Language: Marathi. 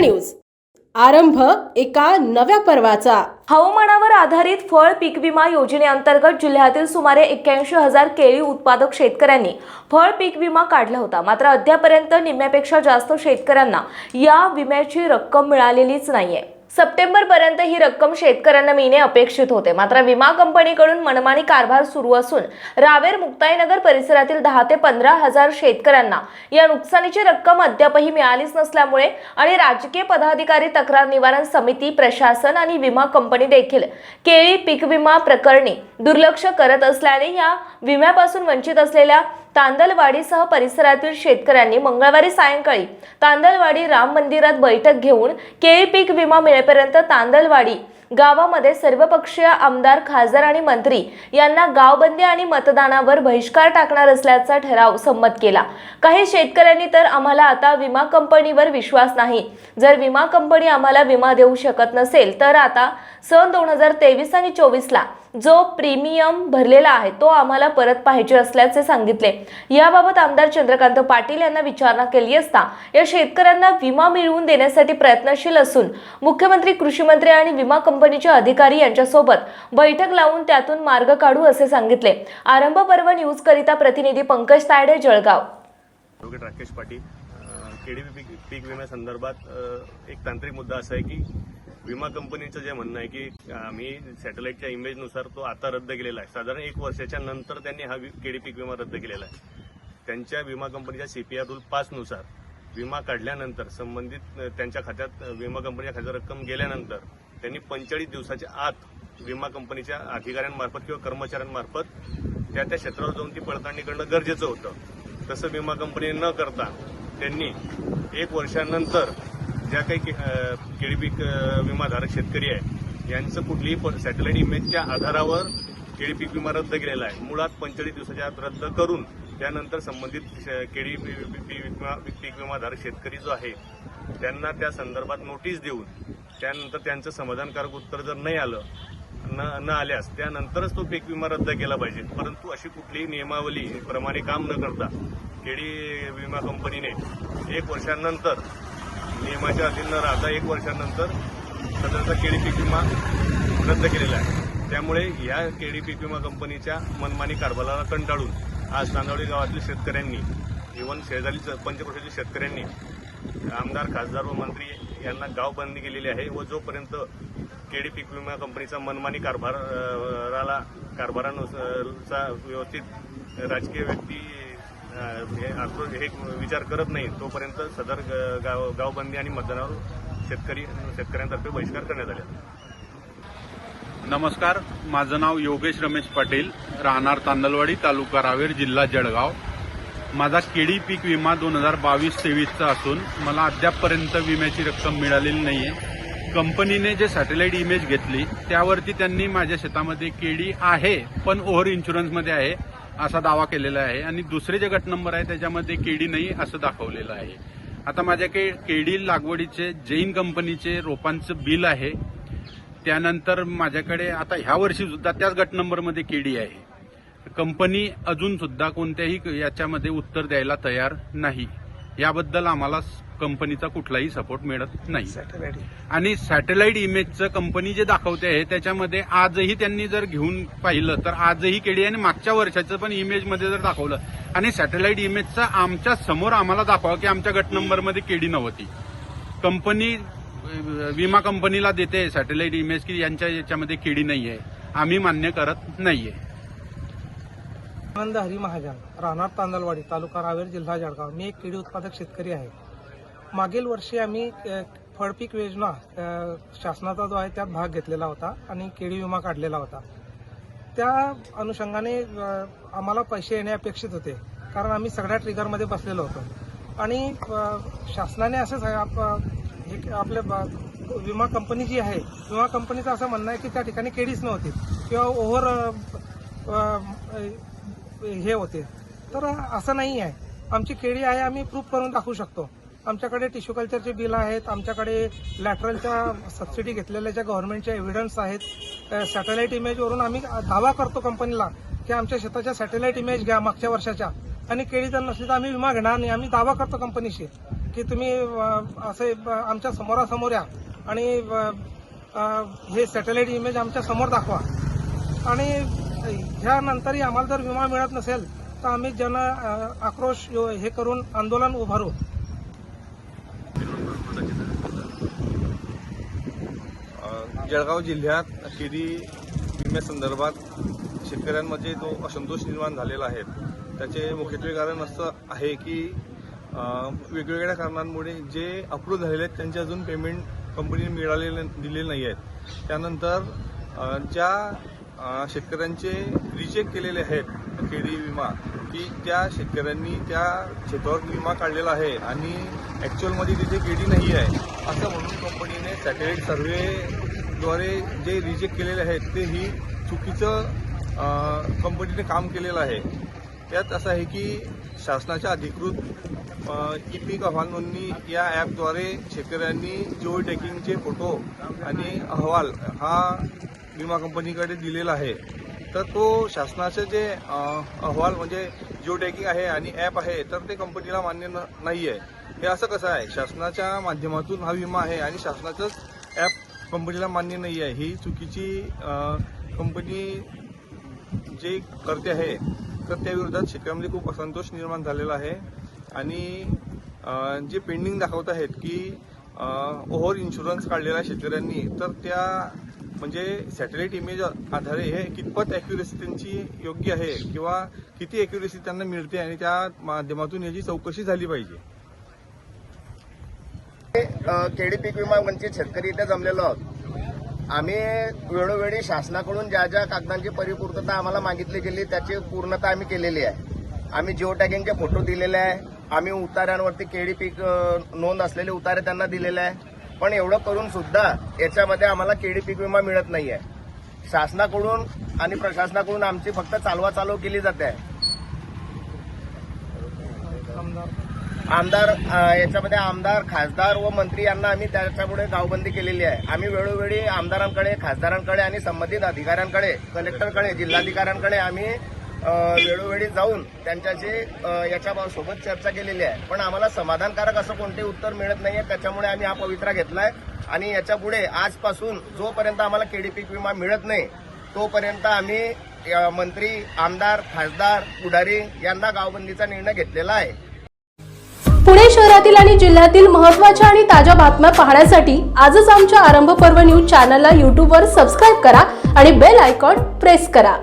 न्यूज. आरंभ एका नव्या पर्वाचा. हवामानावर आधारित फळ पीक विमा योजनेअंतर्गत जिल्ह्यातील सुमारे एक्क्याऐंशी हजार केळी उत्पादक शेतकऱ्यांनी फळ पीक विमा काढला होता. मात्र अद्यापर्यंत निम्म्यापेक्षा जास्त शेतकऱ्यांना या विम्याची रक्कम मिळालेलीच नाहीये. सप्टेंबर पर्यंत ही रक्कम शेतकऱ्यांना मिळणे अपेक्षित होते. मात्र विमा कंपनीकडून मनमानी कारभार सुरू असून रावेर मुक्ताईनगर परिसरातील दहा ते पंधरा हजार शेतकऱ्यांना या नुकसानीची रक्कम अद्यापही मिळालीच नसल्यामुळे आणि राजकीय पदाधिकारी तक्रार निवारण समिती प्रशासन आणि विमा कंपनी देखील केळी पीक विमा प्रकरणी दुर्लक्ष करत असल्याने या विम्यापासून वंचित असलेल्या तांदलवाडीसह परिसरातील शेतकऱ्यांनी मंगळवारी सायंकाळी तांदलवाडी राम मंदिरात बैठक घेऊन केळी पीक विमा मिळेपर्यंत तांदलवाडी गावामध्ये सर्वपक्षीय आमदार खासदार आणि मंत्री यांना गावबंदी आणि मतदानावर बहिष्कार टाकणार असल्याचा ठराव संमत केला. काही शेतकऱ्यांनी तर आम्हाला आता विमा कंपनीवर विश्वास नाही. जर विमा कंपनी आम्हाला विमा देऊ शकत नसेल तर आता सन दोन हजार तेवीस आणि चोवीसला जो प्रीमियम भरलेला आहे तो आम्हाला परत पाहिजे असल्याचे सांगितले. याबाबत आमदार चंद्रकांत पाटील यांना विचारणा केली असता या शेतकऱ्यांना विमा मिळवून देण्यासाठी प्रयत्नशील असून मुख्यमंत्री कृषी मंत्री आणि विमा कंपनीचे अधिकारी यांच्यासोबत बैठक लावून त्यातून मार्ग काढू असे सांगितले. आरंभ पर्व न्यूज करिता प्रतिनिधी पंकज तायडे जळगाव. राकेश पाटील केडीबी पीक पीक विम्यासंदर्भात एक तांत्रिक मुद्दा असा आहे की विमा कंपनीचं जे म्हणणं आहे की आम्ही सॅटेलाईटच्या इमेजनुसार तो आता रद्द केलेला आहे. साधारण एक वर्षाच्या नंतर त्यांनी हा वि- केडी पीक विमा रद्द केलेला आहे. त्यांच्या विमा कंपनीच्या सीपीआर रूल पाच नुसार विमा काढल्यानंतर संबंधित त्यांच्या खात्यात विमा कंपनीच्या खात्यात रक्कम गेल्यानंतर त्यांनी पंचेचाळीस दिवसाच्या आत विमा कंपनीच्या अधिकाऱ्यांमार्फत किंवा कर्मचाऱ्यांमार्फत त्या त्या क्षेत्रावर जाऊन ती पडताळणी करणं गरजेचं होतं. तसं विमा कंपनीने न करता त्यांनी एक वर्षानंतर ज्या काही के- केळी पीक विमाधारक शेतकरी आहे यांचं कुठलीही प- सॅटेलाईट इमेजच्या आधारावर केळी पीक विमा रद्द केलेला आहे. मुळात पंचेचाळीस दिवसाच्या आत रद्द करून त्यानंतर संबंधित केळी पीक पी- पी- विमा पीक विमाधारक शेतकरी जो आहे त्यांना त्या संदर्भात नोटीस देऊन त्यानंतर त्यांचं समाधानकारक उत्तर जर नाही आलं न न आल्यास त्यानंतरच तो पीक विमा रद्द केला पाहिजे. परंतु अशी कुठलीही नियमावली प्रमाणे काम न करता केडी विमा कंपनीने एक वर्षानंतर नियमाच्या अधीन न राहता एक वर्षानंतर सदरचा केडी पीक विमा रद्द केलेला आहे. त्यामुळे या केडी पीक विमा कंपनीच्या मनमानी कारभाराला कंटाळून आज तांदवळी गावातील शेतकऱ्यांनी इव्हन शेजारी पंचक्रोशातील शेतकऱ्यांनी आमदार खासदार व मंत्री यांना गावबंदी केलेली आहे व जोपर्यंत केडी पीक विमा कंपनीचा मनमानी कारभाराला कारभारानुसारचा व्यवस्थित राजकीय व्यक्ती हे आक्रोश हे विचार करत नाही तोपर्यंत सदर ग- गाव गावबंदी आणि मतदानावर शेतकरी शेतकऱ्यांतर्फे बहिष्कार करण्यात आले. नमस्कार माझं नाव योगेश रमेश पाटील राहणार तांदलवाडी तालुका रावेर जिल्हा जळगाव. माझा केडी पीक विमा दोन हजार बावीस तेवीसचा असून मला अद्यापपर्यंत विम्याची रक्कम मिळालेली नाहीये. कंपनीने जे सॅटेलाईट इमेज घेतली त्यावरती त्यांनी माझ्या शेतामध्ये केडी आहे पण ओव्हर इन्शुरन्समध्ये आहे असा दावा केलेला आहे. आणि दुसरे जे गट नंबर आहे त्याच्यामध्ये केडी नाही असं दाखवलेलं आहे. आता माझ्याकडे केडी लागवडीचे जैन कंपनीचे रोपांचं बिल आहे. त्यानंतर माझ्याकडे आता ह्या वर्षी सुद्धा त्याच गट नंबरमध्ये केडी आहे. कंपनी अजून सुद्धा कोणत्याही याच्यामध्ये उत्तर द्यायला तयार नाही. याबद्दल आम्हाला कंपनीचा कुठलाही सपोर्ट मिळत नाही. आणि सॅटेलाईट इमेजचं कंपनी जे दाखवते आहे त्याच्यामध्ये आजही त्यांनी जर घेऊन पाहिलं तर आजही केडी आणि मागच्या वर्षाचं पण इमेजमध्ये जर दाखवलं आणि सॅटेलाईट इमेजचं आमच्यासमोर आम्हाला दाखवा की आमच्या गट नंबरमध्ये केडी नव्हती. कंपनी विमा कंपनीला देते सॅटेलाईट इमेज की यांच्या याच्यामध्ये केडी नाहीये. आम्ही मान्य करत नाहीये. आनंद हरी महाजन राहणार तांदलवाडी तालुका रावेर जिल्हा जळगाव मी एक केळी उत्पादक शेतकरी आहे. मागील वर्षी आम्ही फळपीक योजना शासनाचा जो आहे त्यात भाग घेतलेला होता आणि केळी विमा काढलेला होता. त्या अनुषंगाने आम्हाला पैसे येणे अपेक्षित होते. कारण आम्ही सगळ्या ट्रिगरमध्ये बसलेलो होतो. आणि शासनाने असं सांग- आप- हे आपल्या विमा कंपनी जी आहे विमा कंपनीचं असं म्हणणं आहे की त्या ठिकाणी केळीच नव्हती. किंवा ओव्हर हे होते. तर असं नाही आहे. आमची केळी आहे आम्ही प्रूफ करून दाखवू शकतो. आमच्याकडे टिश्यू कल्चरचे बिल आहेत आमच्याकडे लॅटरलच्या सबसिडी घेतलेल्या ज्या गव्हर्नमेंटच्या एव्हिडन्स आहेत सॅटेलाईट इमेजवरून आम्ही दावा करतो कंपनीला की आमच्या शेताच्या सॅटेलाईट इमेज घ्या मागच्या वर्षाच्या. आणि केळी जर नसली तर आम्ही विमा घेणार नाही. आम्ही दावा करतो कंपनीशी की तुम्ही असे आमच्या समोरासमोर या. आणि हे सॅटेलाइट इमेज आमच्यासमोर दाखवा. आणि ह्यानंतरही आम्हाला जर विमा मिळत नसेल तर आम्ही जन आक्रोश हे करून आंदोलन उभारू. जळगाव जिल्ह्यात शेती विम्यासंदर्भात शेतकऱ्यांमध्ये जो असंतोष निर्माण झालेला आहे त्याचे मुख्यत्वे कारण असं आहे की वेगवेगळ्या कारणांमुळे जे अप्रूव्ह झालेले आहेत त्यांचे अजून पेमेंट कंपनीने मिळालेले दिलेले नाही आहेत. त्यानंतर ज्या शेतकऱ्यांचे रिजेक्ट केलेले आहेत केडी विमा की त्या शेतकऱ्यांनी त्या क्षेत्रावर विमा काढलेला आहे आणि ॲक्च्युअलमध्ये तिथे केडी नाही आहे. असं म्हणून कंपनीने सॅटेलाईट सर्व्हेद्वारे जे रिजेक्ट केलेले आहेत ते ही चुकीचं कंपनीने काम केलेलं आहे. त्यात असं आहे की शासनाच्या अधिकृत ई पीक अहवाल नोंदणी या ॲपद्वारे शेतकऱ्यांनी जिओ टॅकिंगचे फोटो आणि अहवाल हा विमा कंपनीकडे दिलेला आहे. तर तो शासनाचे जे अहवाल म्हणजे जिओ टॅकिंग आहे आणि ॲप आहे तर ते कंपनीला मान्य न- नाही आहे हे असं कसं आहे? शासनाच्या माध्यमातून हा विमा आहे आणि शासनाचंच ॲप कंपनीला मान्य नाही आहे ही चुकीची कंपनी जे करते आहे तर त्या विरोधात शेतकऱ्यांमध्ये खूप असंतोष निर्माण झालेला आहे. आणि जे पेंडिंग दाखवत आहेत की ओव्हर इन्शुरन्स काढलेला आहे शेतकऱ्यांनी तर त्या म्हणजे सॅटेलाईट इमेज आधारे हे कितपत अॅक्युरेसी त्यांची योग्य आहे किंवा किती ॲक्युरेसी त्यांना मिळते आणि त्या माध्यमातून याची चौकशी झाली पाहिजे? केडी पीक विमा वंचित शेतकरी इथे जमलेलो आहोत. आम्ही वेळोवेळी शासनाकडून ज्या ज्या कागदांची परिपूर्तता आम्हाला मागितली गेली त्याची पूर्णता आम्ही केलेली आहे. आम्ही जिओ टॅगिंगचे फोटो दिलेले आहे. आम्ही उतार्यांवरती केडी पीक नोंद असलेले उतारे त्यांना दिलेले आहे. पण एवढं करून सुद्धा याच्यामध्ये आम्हाला केळी पीक विमा मिळत नाही आहे शासनाकडून आणि प्रशासनाकडून आमची फक्त चालवा चालव केली जाते. आहे आमदार याच्यामध्ये आमदार खासदार व मंत्री यांना आम्ही त्याच्यापुढे गावबंदी केलेली आहे. आम्ही वेळोवेळी आमदारांकडे खासदारांकडे आणि संबंधित अधिकाऱ्यांकडे कलेक्टरकडे जिल्हाधिकाऱ्यांकडे आम्ही वेळोवेळी जाऊन त्यांच्याशी याच्यासोबत चर्चा केलेली आहे. पण आम्हाला समाधानकारक असं कोणतेही उत्तर मिळत नाहीये त्याच्यामुळे आम्ही हा पवित्रा घेतलाय. आणि याच्यापुढे आजपासून जोपर्यंत आम्हाला केडी पीक विमा मिळत नाही तोपर्यंत आम्ही मंत्री आमदार खासदार पुढारी यांना गावबंदीचा निर्णय घेतलेला आहे. पुणे शहरातील आणि जिल्ह्यातील महत्त्वाच्या आणि ताज्या बातम्या पाहण्यासाठी आजच आमच्या आरंभ पर्व न्यूज चॅनलला यूट्यूबवर सबस्क्राईब करा आणि बेल आयकॉन प्रेस करा.